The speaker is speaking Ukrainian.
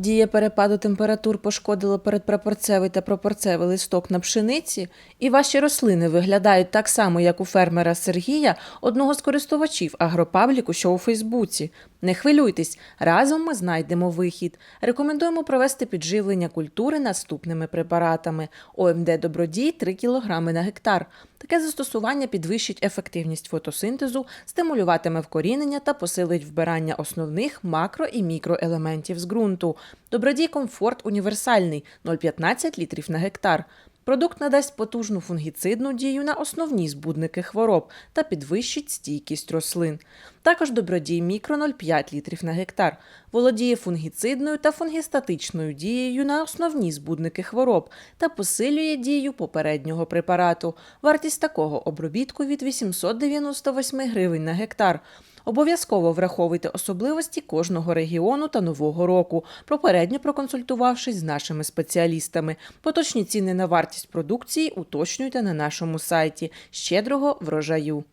Дія перепаду температур пошкодила передпрапорцевий та пропорцевий листок на пшениці, і ваші рослини виглядають так само, як у фермера Сергія, одного з користувачів агропабліку, що у Фейсбуці. Не хвилюйтесь, разом ми знайдемо вихід. Рекомендуємо провести підживлення культури наступними препаратами: ОМД Добродій 3 кг на гектар. Таке застосування підвищить ефективність фотосинтезу, стимулюватиме вкорінення та посилить вбирання основних макро і мікроелементів з ґрунту. Добродій комфорт універсальний 0,15 літрів на гектар. Продукт надасть потужну фунгіцидну дію на основні збудники хвороб та підвищить стійкість рослин. Також добродій мікро 0,5 літрів на гектар. Володіє фунгіцидною та фунгістатичною дією на основні збудники хвороб та посилює дію попереднього препарату. Вартість такого обробітку від 898 гривень на гектар. Обов'язково враховуйте особливості кожного регіону та нового року, попередньо проконсультувавшись з нашими спеціалістами. Поточні ціни на вартість продукції уточнюйте на нашому сайті. Щедрого врожаю!